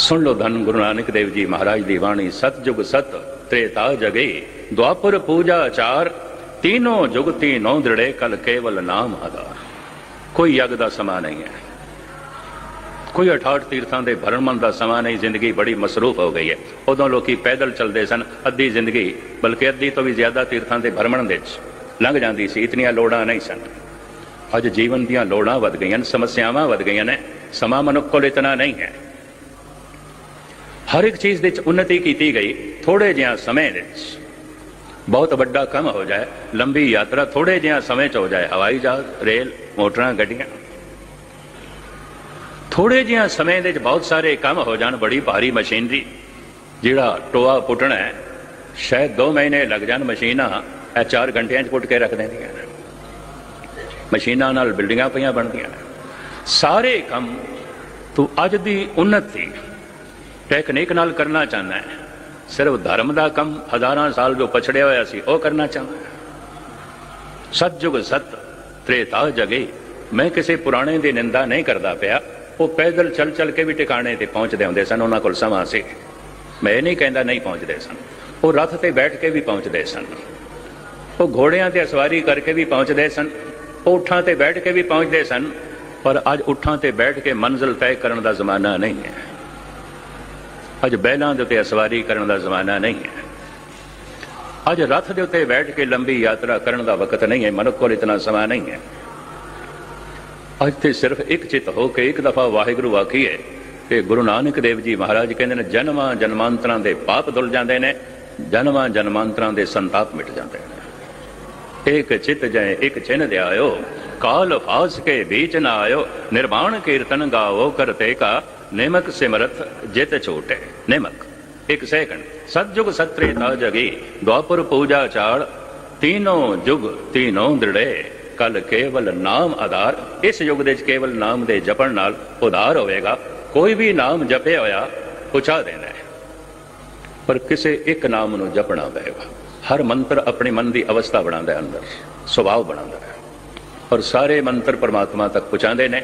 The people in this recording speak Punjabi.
ਸੁਣ ਲੋ ਧੰਨ ਗੁਰੂ ਨਾਨਕ ਦੇਵ ਜੀ ਮਹਾਰਾਜ ਦੀ ਬਾਣੀ, ਸਤਜੁਗ ਸਤ ਤ੍ਰੇਤਾ ਜਗੇ, ਦੁਆਪਰ ਪੂਜਾ ਆਚਾਰ ਤੀਨੋ ਜੁਗ ਤੀਨੋਂ ਦ੍ਰਿੜੇ, ਕਲ ਕੇਵਲ ਨਾਮ ਆਧਾਰ। ਕੋਈ ਯਗ ਦਾ ਸਮਾਂ ਨਹੀਂ ਹੈ। ਕੋਈ 68 ਤੀਰਥਾਂ ਦੇ ਭਰਮਣ ਦਾ ਸਮਾਂ ਨਹੀਂ, ਜ਼ਿੰਦਗੀ ਬੜੀ ਮਸਰੂਫ ਹੋ ਗਈ ਹੈ। ਉਦੋਂ ਲੋਕੀ ਪੈਦਲ ਚੱਲਦੇ ਸਨ, ਅੱਧੀ ਜ਼ਿੰਦਗੀ, ਬਲਕਿ ਅੱਧੀ ਤੋਂ ਵੀ ਜ਼ਿਆਦਾ ਤੀਰਥਾਂ ਦੇ ਭਰਮਣ ਦੇ ਵਿੱਚ। ਲੰਘ ਜਾਂਦੀ ਸੀ, ਇਤਨੀਆਂ ਲੋੜਾਂ ਨਹੀਂ ਸਨ। ਅੱਜ ਜੀਵਨ ਦੀਆਂ ਲੋੜਾਂ ਵੱਧ ਗਈਆਂ ਸਮੱਸਿਆਵਾਂ ਵੱਧ ਗਈਆਂ ਨੇ, ਸਮਾਂ ਮਨੁੱਖ ਕੋਲ ਇਤਨਾ ਨਹੀਂ ਹੈ। ਹਰ ਇੱਕ ਚੀਜ਼ ਦੇ ਵਿੱਚ ਉન્નਤੀ ਕੀਤੀ ਗਈ ਥੋੜੇ ਜਿਹਾ ਸਮੇਂ ਦੇ ਵਿੱਚ। ਬਹੁਤ ਵੱਡਾ ਕੰਮ ਹੋ ਜਾਏ, ਲੰਬੀ ਯਾਤਰਾ ਥੋੜੇ ਜਿਹਾ ਸਮੇਂ 'ਚ ਹੋ ਜਾਏ, ਹਵਾਈ ਜਹਾਜ਼, ਰੇਲ, ਮੋਟਰਾਂ, ਗੱਡੀਆਂ। ਥੋੜੇ ਜਿਹਾ ਸਮੇਂ ਦੇ ਵਿੱਚ ਬਹੁਤ ਸਾਰੇ ਕੰਮ ਹੋ ਜਾਣ, ਬੜੀ ਭਾਰੀ ਮਸ਼ੀਨਰੀ, ਜਿਹੜਾ ਟੋਆ ਪੁੱਟਣਾ ਸ਼ਾਇਦ 2 ਮਹੀਨੇ ਲੱਗ ਜਾਣ, ਮਸ਼ੀਨਾਂ ਇਹ 4 ਘੰਟਿਆਂ 'ਚ ਪੁੱਟ ਕੇ ਰੱਖ ਦਿੰਦੀਆਂ ਨੇ। ਮਸ਼ੀਨਾਂ ਨਾਲ ਬਿਲਡਿੰਗਾਂ ਪਈਆਂ ਬਣਦੀਆਂ ਨੇ। ਸਾਰੇ ਕੰਮ ਤੋਂ ਅੱਜ ਦੀ ਉન્નਤੀ ਟੈਕਨੀਕ ਨਾਲ ਕਰਨਾ ਚਾਹੁੰਦਾ ਹੈ। ਸਿਰਫ ਧਰਮ ਦਾ ਕੰਮ ਹਜ਼ਾਰਾਂ ਸਾਲ ਜੋ ਪਛੜਿਆ ਹੋਇਆ ਸੀ, ਉਹ ਕਰਨਾ ਚਾਹੁੰਦਾ ਹੈ। ਸਤਜੁਗ ਸਤ, ਤ੍ਰੇਤਾ ਜਗੇ, ਮੈਂ ਕਿਸੇ ਪੁਰਾਣੇ ਦੀ ਨਿੰਦਾ ਨਹੀਂ ਕਰਦਾ ਪਿਆ। ਉਹ ਪੈਦਲ ਚੱਲ ਚੱਲ ਕੇ ਵੀ ਟਿਕਾਣੇ ਤੇ ਪਹੁੰਚਦੇ ਹੁੰਦੇ ਸਨ, ਉਹਨਾਂ ਕੋਲ ਸਮਾਂ ਸੀ। ਮੈਂ ਇਹ ਨਹੀਂ ਕਹਿੰਦਾ ਨਹੀਂ ਪਹੁੰਚਦੇ ਸਨ। ਉਹ ਰੱਥ ਤੇ ਬੈਠ ਕੇ ਵੀ ਪਹੁੰਚਦੇ ਸਨ। ਉਹ ਘੋੜਿਆਂ ਤੇ ਸਵਾਰੀ ਕਰਕੇ ਵੀ ਪਹੁੰਚਦੇ ਸਨ। ਉਹ ਊਠਾਂ ਤੇ ਬੈਠ ਕੇ ਵੀ ਪਹੁੰਚਦੇ ਸਨ। ਪਰ ਅੱਜ ਊਠਾਂ ਤੇ ਬੈਠ ਕੇ ਮੰਜ਼ਿਲ ਤੈਅ ਕਰਨ ਦਾ ਜ਼ਮਾਨਾ ਨਹੀਂ ਹੈ। ਅੱਜ ਬੈਲਾਂ ਦੇ ਉੱਤੇ ਸਵਾਰੀ ਕਰਨ ਦਾ ਜ਼ਮਾਨਾ ਨਹੀਂ ਹੈ। ਅੱਜ ਰੱਥ ਦੇ ਉੱਤੇ ਬੈਠ ਕੇ ਲੰਬੀ ਯਾਤਰਾ ਕਰਨ ਦਾ ਵਕਤ ਨਹੀਂ ਹੈ, ਮਨੁੱਖ ਕੋਲ ਇਤਨਾ ਸਮਾਂ ਨਹੀਂ ਹੈ। ਅੱਜ ਤੇ ਸਿਰਫ ਇੱਕ ਚਿਤ ਹੋ ਕੇ ਇੱਕ ਦਫਾ ਵਾਹਿਗੁਰੂ ਆਖੀਏ ਤੇ ਗੁਰੂ ਨਾਨਕ ਦੇਵ ਜੀ ਮਹਾਰਾਜ ਕਹਿੰਦੇ ਨੇ, ਜਨਮਾਂ ਜਨਮਾਂਤਰਾਂ ਦੇ ਪਾਪ ਧੁੱਲ ਜਾਂਦੇ ਨੇ, ਜਨਮਾਂ ਜਨਮਾਂਤਰਾਂ ਦੇ ਸੰਤਾਪ ਮਿਟ ਜਾਂਦੇ ਨੇ। ਇੱਕ ਚਿਤ ਜੈ ਇੱਕ ਚਿਨ ਧਿਆਇਓ ਕਾਲ ਫਾਸ ਕੇ बीच न आयो निर्वाण कीर्तन गावो करते का निमक सिमरत जित छूटे निमक ਇੱਕ ਸੈਕਿੰਡ ਸਤਜੁਗ ਸਤ੍ਰੇਤਾ ਜਗੀ ਦੁਆਪਰ ਪੂਜਾ ਚਾਲ ਤੀਨੋਂ ਜੁਗ ਤੀਨੋਂ ਦ੍ਰਿੜੇ ਕਲ ਕੇਵਲ ਨਾਮ ਆਧਾਰ ਇਸ ਯੁੱਗ ਦੇ ਵਿੱਚ ਕੇਵਲ ਨਾਮ ਦੇ ਜਪਣ ਨਾਲ ਉਧਾਰ ਹੋਵੇਗਾ ਕੋਈ ਵੀ ਨਾਮ ਜਪਿਆ ਹੋਇਆ ਪੁੱਛਾ ਦੇਣਾ ਹੈ ਪਰ ਕਿਸੇ ਇੱਕ ਨਾਮ ਨੂੰ ਜਪਣਾ ਪਏਗਾ ਹਰ ਮੰਤਰ ਆਪਣੇ ਮਨ ਦੀ ਅਵਸਥਾ ਬਣਾਉਂਦਾ ਹੈ ਅੰਦਰ ਸੁਭਾਅ ਬਣਾਉਂਦਾ ਹੈ ਔਰ ਸਾਰੇ ਮੰਤਰ ਪਰਮਾਤਮਾ ਤੱਕ ਪਹੁੰਚਾਉਂਦੇ ਨੇ।